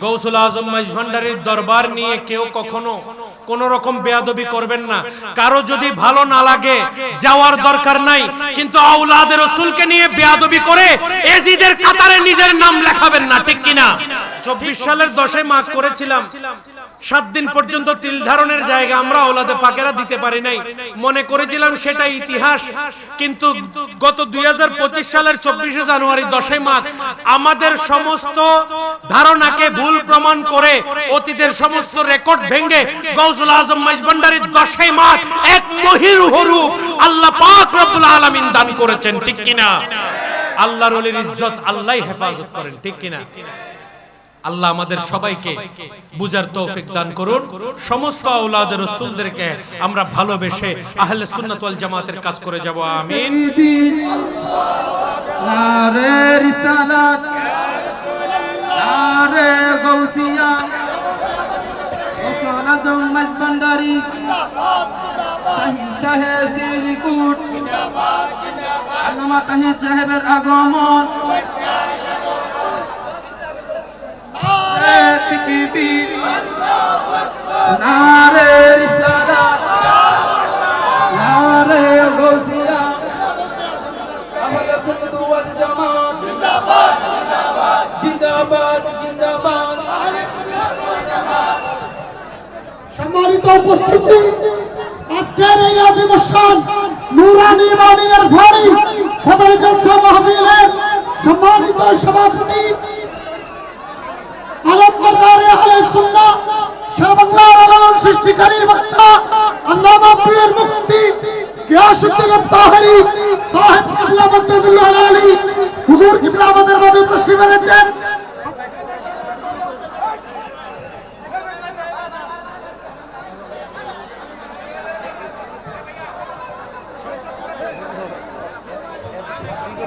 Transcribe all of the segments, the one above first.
গৌসুল আজম মাইজ ভান্ডারীর দরবার নিয়ে কেউ কখনো কোন রকম বেয়াদবি করবেন না। কারও যদি ভালো না লাগে, যাওয়ার দরকার নাই। কিন্তু আউলাদের রসুলকে নিয়ে বেয়াদবি করে এজিদের কাতারে নিজের নাম লেখাবেন না, ঠিক কিনা? চব্বিশ সালের দশে মাঘ করেছিলাম। সাত দিন পর্যন্ত তিল ধারণের জায়গা আমরা ওলাদে পাকেরা দিতে পারি নাই। মনে করেছিলাম সেটা ইতিহাস। কিন্তু গত দুই হাজার পঁচিশ সালের চব্বিশে জানুয়ারি দশই মাঘ আমাদের সমস্ত ধারণাকে ভুল প্রমাণ করে অতীতের সমস্ত রেকর্ড ভেঙে আজম মাঘ এক আল্লাহ পাক রব্বুল আলামিন দান করেছেন, ঠিক কিনা? আল্লাহর ওলির ইজ্জত আল্লাহ হেফাজত করেন, ঠিক কিনা? আল্লাহ আমাদের সবাইকে তৌফিক দান করুন। সমস্ত আমরা ভালোবেসে আহলে সুন্নাত ওয়াল জামাতের কাজ করে যাব, আমিন। নারে রিসালাত, নারে গৌসিয়া। গোসল আজম মাইজবান্ডারি শাহিন শাহে সিরিকুট আল্লামা তাহির সাহেবের আগমন নারে তিকিবির নারে রিসালাত নারে গৌসিয়া সম্মানিত উপস্থিতি। আজকের এই আজিম শান নুরানি মানিয়ার ভারি সদর জলসা মাহফিলের সম্মানিত সভাপতি আলম বরদারে আলে সুন্নাহ সর্ববাংলার আলোড়ন সৃষ্টিকারী বক্তা আল্লামা পীর মুফতি গিয়াসউদ্দিন তাহরি সাহেব কিবলা মুত্তাজিল্লাহ আলী হুজুর কিবলা আমাদের মাঝে তশরিফ এনেছেন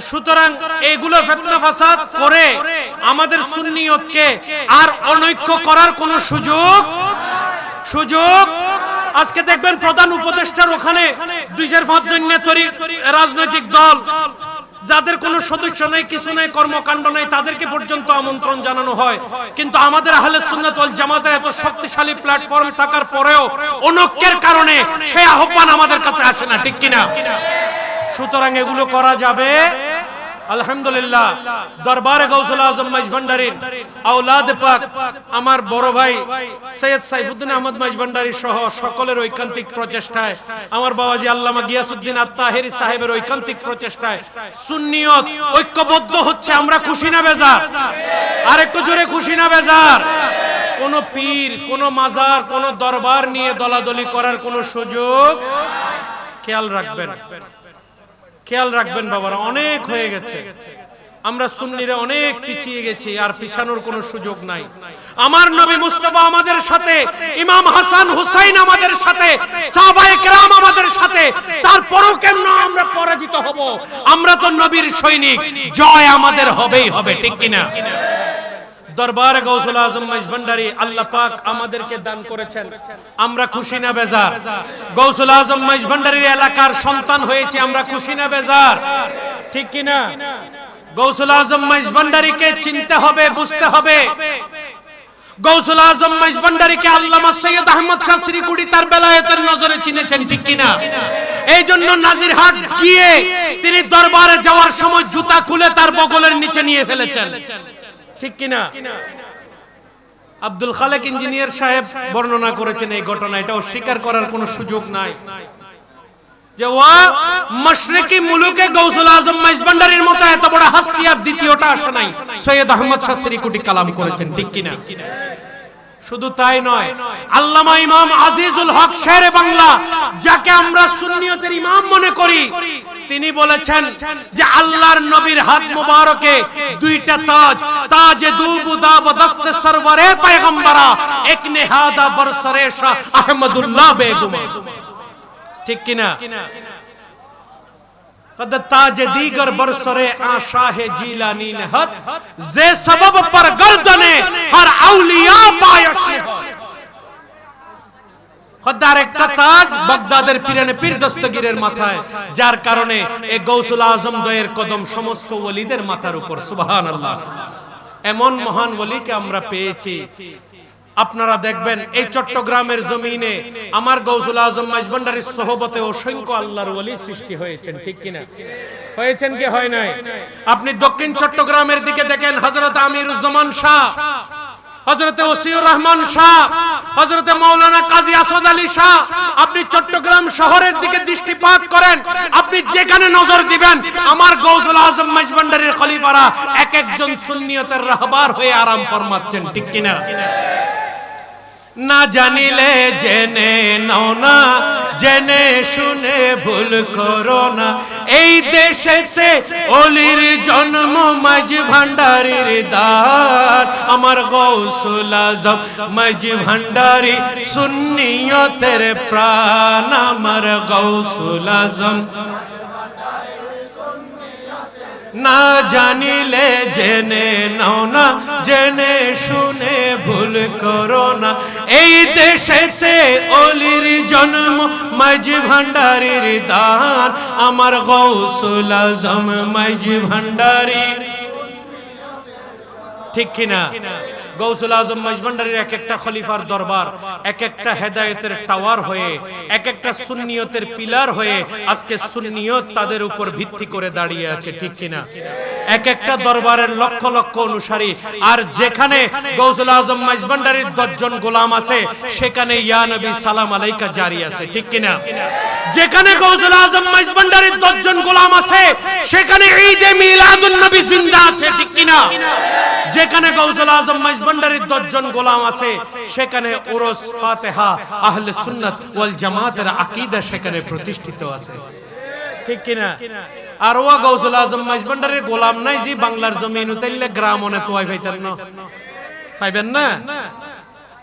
সুতরাং এগুলো ফেতনা ফাসাদ করে আমাদের সুন্নিয়তকে আর অনৈক্য করার কোন সুযোগ সুযোগ আজকে দেখবেন প্রধান উপদেষ্টার ওখানে দুই চার পাঁচ জন নেতরি- রাজনৈতিক দল, যাদের কোনো সদস্য নেই, কিছু নেই, কর্মকাণ্ড নেই, তাদেরকে পর্যন্ত আমন্ত্রণ জানানো হয়। কিন্তু আমাদের আহলে সুন্নাত ওয়াল জামাতের এত শক্তিশালী প্ল্যাটফর্ম থাকার পরেও অনৈক্যের কারণে সেই আহ্বান আমাদের কাছে আসে না, ঠিক কিনা? সুতরাং এগুলো করা যাবে, আলহামদুলিল্লাহ, দরবারে গৌসুল আজম মাইজভান্ডারির আওলাদ পাক, আমার বড় ভাই সৈয়দ সাইফুদ্দিন আহমদ মাইজভান্ডারি সহ সকলের ঐকান্তিক প্রচেষ্টায়, আমার বাবাজি আল্লামা গিয়াসউদ্দিন আত্তাহেরি সাহেবের ঐকান্তিক প্রচেষ্টায়, সুন্নিয়ত ঐক্যবদ্ধ হচ্ছে, আমরা খুশি না বেজার? আর একটু জোরে খুশি না বেজার? কোন পীর, কোন মাজার, কোন দরবার নিয়ে দলাদলি করার কোন সুযোগ, খেয়াল রাখবেন। খেয়াল রাখবেন বাবারা, অনেক হয়ে গেছে। আমরা সুন্নিরা অনেক পিছিয়ে গেছি, আর পিছানোর কোনো সুযোগ নাই। আমার নবী মুস্তফা আমাদের সাথে, ইমাম হাসান হুসাইন আমাদের সাথে, সাহাবায়ে কেরাম আমাদের সাথে। তারপরও কেন আমরা পরাজিত হব? আমরা তো নবীর সৈনিক, জয় আমাদের হবেই হবে, ঠিক কিনা? দরবার গৌসুল আজম মাইজভান্ডারি আল্লাহ পাক আমাদেরকে দান করেছেন। আমরা খুশি না বেজার। গৌসুল আজম মাইজভান্ডারির এলাকার সন্তান হয়েছে, আমরা খুশি না বেজার। ঠিক কিনা? গৌসুল আজম মাইজভান্ডারিকে চিনতে হবে, বুঝতে হবে। গৌসুল আজম মাইজভান্ডারিকে আল্লামা সৈয়দ আহমদ শাহ শ্রীকুড়ি তার বেলায়েতের নজরে চিনেছেন, ঠিক কি না এই জন্য নাজির নাজিরহাট গিয়ে তিনি দরবারে যাওয়ার সময় জুতা খুলে তার বগলের নিচে নিয়ে ফেলেছেন। ঠিক কিনা? আব্দুল খালেক ইঞ্জিনিয়ার সাহেব বর্ণনা করেছেন এই ঘটনা এটা অস্বীকার করার কোনো সুযোগ নাই। যে ওয়া মশরিকি মুলুকে গৌসুল আজম মাইজবান্ডারির মতো এত বড় হাস্তি আর দ্বিতীয়টা আসে নাই। সৈয়দ আহমদ শাস্ত্রী কোটি কালাম করেছেন, ঠিক কিনা? শুধু তাই নয় আল্লামা ইমাম আজিজুল হক শেরে বাংলা যাকে আমরা সুন্নিয়তের ইমাম মনে করি তিনি বলেছেন যে আল্লাহর নবীর হাত মুবারকে দুইটা তাজ তাজে দুবুদা বদস্তে সরওয়ারে পয়গম্বরা এক নেহাদা বরসরে শাহ আহমদুল্লাহ বেগম। ঠিক কিনা? قد تاج دیگر برسره آشاه جیلانی نهد زی سبب پر گردن ہر اولیاء پایش نهد খদ্দার একটা তাজ বাগদাদের পিরানে পীর দস্তগীরের মাথায় যার কারণে এই গৌসুল আজম দয়ের কদম সমস্ত ওলিদের মাথার উপর সুবহানাল্লাহ এমন মহান ওলিকে আমরা পেয়েছি আপনারা দেখবেন এই চট্টগ্রামের জমিনে আমার গৌসুল আজম মাইজভান্ডারির সহবতে অসংখ্য আল্লাহর ওলি সৃষ্টি হয়েছেন, ঠিক কিনা? হয়েছেন কি হয় নাই? আপনি দক্ষিণ চট্টগ্রামের দিকে দেখেন, হযরত আমিরুজ্জামান শাহ হজরতে ওসিউর রহমান শাহ হজরতে মৌলানা কাজী আসাদ আলী শাহ, আপনি চট্টগ্রাম শহরের দিকে দৃষ্টিপাত করেন, আপনি যেখানে নজর দিবেন, আমার গৌসুল আজম মাইজভান্ডারির খলিফারা এক একজন সুন্নিয়তের রাহবার হয়ে আরাম ফরমাচ্ছেন, ঠিক কিনা? না জানিলে জেনে নাও না, জেনে শুনে ভুল করো না। এই দেশেতে অলির জন্ম মাঝ ভান্ডারির দান। আমার গৌসুল আজম মাঝ ভান্ডারি সুন্নিয়তের প্রাণ। আমার গৌসুল আজম। না জানিলে জেনে নাও না, জেনে শুনে করো এই দেশেতে অলির জন্ম মাঝি ভান্ডারির দান। আমার গৌসুল আজম মাঝি ভান্ডারি। ঠিক কিনা? গৌসুল আজম মজভান্ডারির এক একটা খলিফার দরবার, এক একটা হেদায়েতের টাওয়ার হয়ে, এক একটা সুন্নিয়তের পিলার হয়ে, আজকে সুন্নিয়ত তাদের উপর ভিত্তি করে দাঁড়িয়ে আছে। ঠিক কিনা? এক একটা দরবারের লক্ষ লক্ষ অনুসারী। আর যেখানে গৌসুল আজম মজভান্ডারির দশজন গোলাম আছে সেখানে ইয়া নবী সালাম আলাইকা জারি আছে ঠিক কিনা? যেখানে গৌসুল আজম মজভান্ডারির দশজন গোলাম আছে সেখানে ঈদে মিলাদুন নবী জিন্দা আছে ঠিক কিনা? যেখানে গৌসুল আজম মাইজভান্ডারির দশজন গোলাম আছে সেখানে উরস ফাতেহা আহলে সুন্নাত ওয়াল জামাতের আকীদা সেখানে প্রতিষ্ঠিত আছে। ঠিক কিনা? আর ওয়া গৌসুল আজম মাইজভান্ডারির গোলাম নাই যে বাংলার জমিন উতাইলে গ্রাম অনে তো ওয়াই পাইতেন না। পাইবেন না?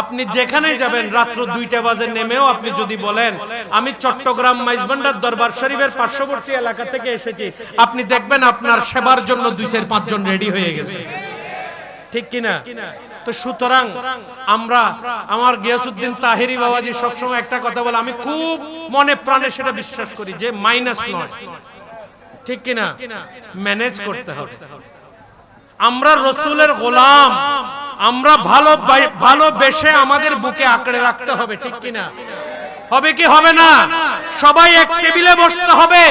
আপনি যেখানে যাবেন, রাত্র দুইটা বাজে নেমেও আপনি যদি বলেন, আমি চট্টগ্রাম মাইজভান্ডার দরবার শরীফের পার্শ্ববর্তী এলাকা থেকে এসেছি। আপনি দেখবেন আপনার সেবার জন্য দুই চার পাঁচজন রেডি হয়ে গেছে। ঠিক কিনা? তো সুতরাং আমরা, আমার গিয়াসুদ্দিন তাহেরি বাবাজি সবসময় একটা কথা বলে, আমি খুব মনে প্রাণে সেটা বিশ্বাস করি যে মাইনাস নয়। ঠিক কিনা? ম্যানেজ করতে হবে। আমরা রসুলের গোলাম। আমরা ভালো ভালোবেসে আমাদের বুকে আঁকড়ে রাখতে হবে ঠিক কিনা? হবে কি হবে না? সবাই এক টেবিলে বসতে হবে।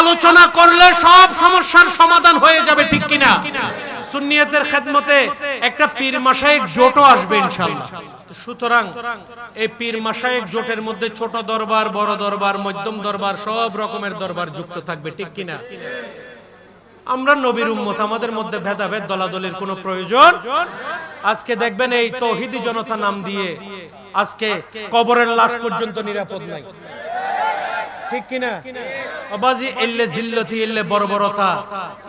আলোচনা করলে সব সমস্যার সমাধান হয়ে যাবে ঠিক কিনা? সুন্নিয়তের খেদমতে একটা পীর মাসায়েক জোটও আসবে ইনশাআল্লাহ। সুতরাং এই পীর মাসায়েক জোটের মধ্যে ছোট দরবার, বড় দরবার, মধ্যম দরবার সব রকমের দরবার যুক্ত থাকবে, ঠিক কিনা? আমরা নবীর উম্মত, আমাদের মধ্যে ভেদাভেদ, দলাদলির কোনো প্রয়োজন? আজকে দেখবেন এই তৌহিদি জনতা নাম দিয়ে আজকে কবরের লাশ পর্যন্ত নিরাপদ নাই। ঠিক কিনা? অবাজি এল্লে জিল্লতি এল্লে বর্বরতা।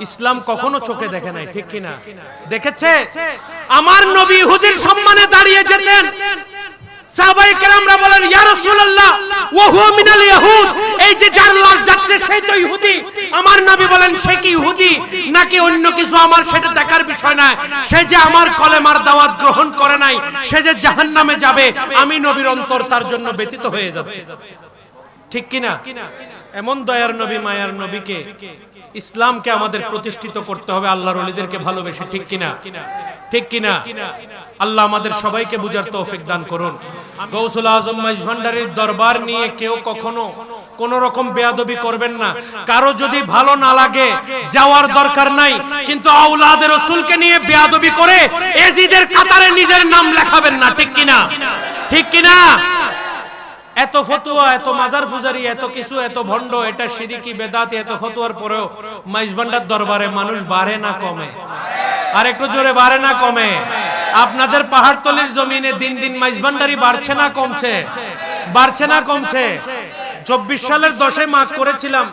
ইসলাম কখনো চোখে দেখে নাই ঠিক কিনা? দেখেছে? আমার নবী ইহুদির সম্মানে দাঁড়িয়ে যেতেন। সাহাবাই কেরামরা বলেন ইয়া রাসূলুল্লাহ মিনাল ইয়াহুদ। এই যে যার লাশ যাচ্ছে সেই তো ইহুদি। আমার নবী বলেন সে কি ইহুদি? নাকি অন্য কিছু আমার সেটা দেখার বিষয় না সে যে আমার কলেমার দাওয়াত গ্রহণ করে নাই সে যে জাহান্নামে যাবে আমি নবীর অন্তর তার জন্য ব্যতীত হয়ে যাচ্ছে। ঠিক কিনা? এমন দয়ার নবী, মায়ার নবীকে ইসলামকে আমাদের প্রতিষ্ঠিত করতে হবে, আল্লাহর ওলিদেরকে ভালোবেসে, ঠিক কিনা? ঠিক কিনা? আল্লাহ আমাদের সবাইকে বুঝার তৌফিক দান করুন। গৌসুল আজম মাইজ ভান্ডারের দরবার নিয়ে কেউ কখনো কোন রকম বেয়াদবি করবেন না। কারও যদি ভালো না লাগে, যাওয়ার দরকার নাই, কিন্তু আউলাদের রসুলকে নিয়ে বেয়াদবি করে, এজিদের কাতারে নিজের নাম লেখাবেন না, ঠিক কিনা? ঠিক কিনা? এত ফতুয়া, এত মাজার পূজারি, এত কিছু, এত ভণ্ড, এটা সিরিকি, বেদাতি, এত ফতুয়ার পরেও মাইজবান্ডার দরবারে মানুষ বাড়ে না কমে। আর একটু জোরে বাড়ে না কমে। আপনাদের পাহাড়তলির জমিনে দিন দিন মাইজবান্ডারি বাড়ছে না কমছে? বাড়ছে না কমছে? চব্বিশ সালের দশে মাস করেছিলাম।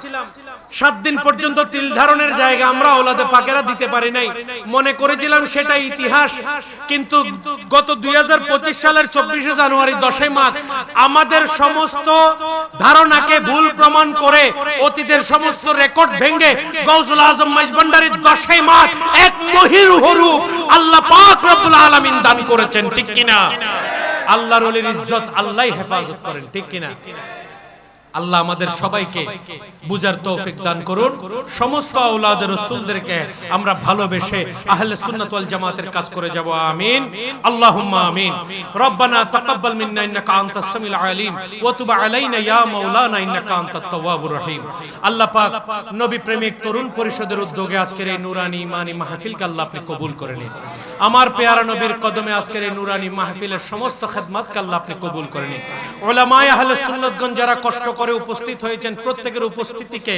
সাত দিন পর্যন্ত তিল ধারণের জায়গা আমরা ওলাদে পাকেরা দিতে পারি নাই। মনে করেছিলাম সেটা ইতিহাস, কিন্তু গত দুই হাজার পঁচিশ সালের চব্বিশে জানুয়ারি দশই মাস আমাদের সমস্ত ধারণাকে ভুল প্রমাণ করে অতীতের সমস্ত রেকর্ড ভেঙে গৌসুল আজম মাইজবান্ডারির দশই মাস এক মহির হরু আল্লাহ পাক রব্বুল আলামিন দান করেছেন, ঠিক কিনা? আল্লাহর ইজ্জত আল্লাহই হেফাজত করেন, ঠিক কিনা? আল্লাহ আমাদের সবাইকে বুঝার তৌফিক দান করুন। সমস্ত আওলাদের রাসূলদেরকে আমরা ভালোবেসে আহলে সুন্নাত ওয়াল জামাতের কাজ করে যাব। আমিন। আল্লাহুম্মা আমিন। রব্বানা তাকাব্বাল মিন্না ইন্নাকা আনতাস সামিউল আলিম। ওয়া তুব আলাইনা ইয়া মাওলানা ইন্নাকা আনতাত তাওয়াবুর রহিম। আল্লাহ পাক নবী প্রেমিক তরুণ পরিষদের উদ্যোগে আজকের এই নুরানি ইমানি মাহফিলকে আল্লাহ আপনি কবুল করে নিন। আমার পেয়ারা নবীর কদমে আজকের এই নুরানি মাহফিলের সমস্ত খেদমতকে আল্লাহ আপনি কবুল করে নিন। ওলামায়ে আহলে সুন্নাতগণ যারা কষ্ট করে উপস্থিত হয়েছেন প্রত্যেকের উপস্থিতিকে,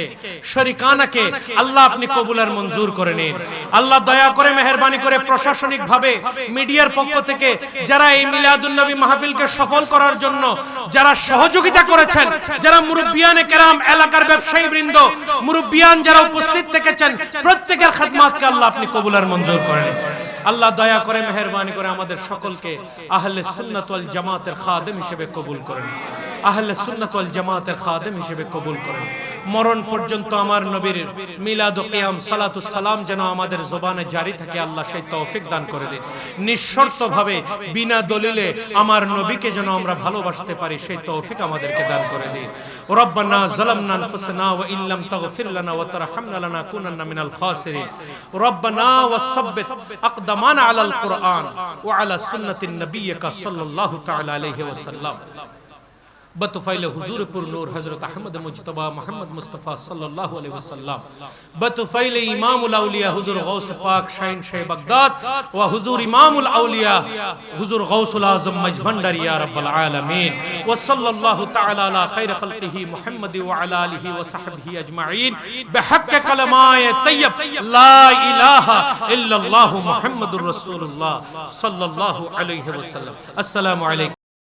শরিকানাকে। আল্লাহ আপনি কবুল আর মঞ্জুর করে নিন। আল্লাহ দয়া করে, মেহেরবানি করে প্রশাসনিক ভাবে মিডিয়ার পক্ষ থেকে যারা এই মিলাদুন নবী মাহফিলকে সফল করার জন্য যারা সহযোগিতা করেছেন, যারা মুরব্বিয়ানে কেরাম, এলাকার ব্যবসায়ী বৃন্দ, মুরব্বিয়ান যারা উপস্থিত থেকেছেন প্রত্যেকের খেদমাতকে আল্লাহ আপনি কবুল আর মঞ্জুর করে নিন। আল্লাহ দয়া করে, মেহরবানি করে আমাদের সকলকে আহলে সুন্নাত ওয়াল জামাতের খাদেম হিসেবে কবুল করেন আহলে সুন্নাত ওয়াল জামাতের খাদেম হিসেবে কবুল করেন। মরণ পর্যন্ত আমার নবীর মিলাদ কিয়াম সালাতুস সালাম যেন আমাদের জবানে জারি থাকে, আল্লাহ সেই তৌফিক দান করে দিন। নিঃশর্তভাবে, বিনা দলিলে আমার নবীকে যেন আমরা ভালোবাসতে পারি, সেই তৌফিক আমাদেরকে দান করে দিন। রব্বানা যালামনা আনফুসানা ওয়া ইল্লাম তাগফির লানা ওয়া তারহামনা লানাকুনান্না মিনাল খাসিরিন। রব্বানা ওয়াসাব্বিত আকদামানা আলাল কুরআন ওয়া আলা সুন্নাতিন নবিয়্যিকা সাল্লাল্লাহু তাআলা আলাইহি بتفیل حضور پر نور حضرت احمد مجتبی محمد مصطفی صلی اللہ علیہ وسلم. بتفیل امام الاولیاء حضور غوث پاک شاین شہ بغداد و حضور امام الاولیاء حضور غوث العظم مجبندر یا رب العالمین. وصلی اللہ تعالی علی خیر خلقه محمد وعلى آله وصحبه اجمعین. بحق کلمائے طیب. لا الہ الا اللہ محمد رسول اللہ صلی اللہ علیہ وسلم. السلام علیکم.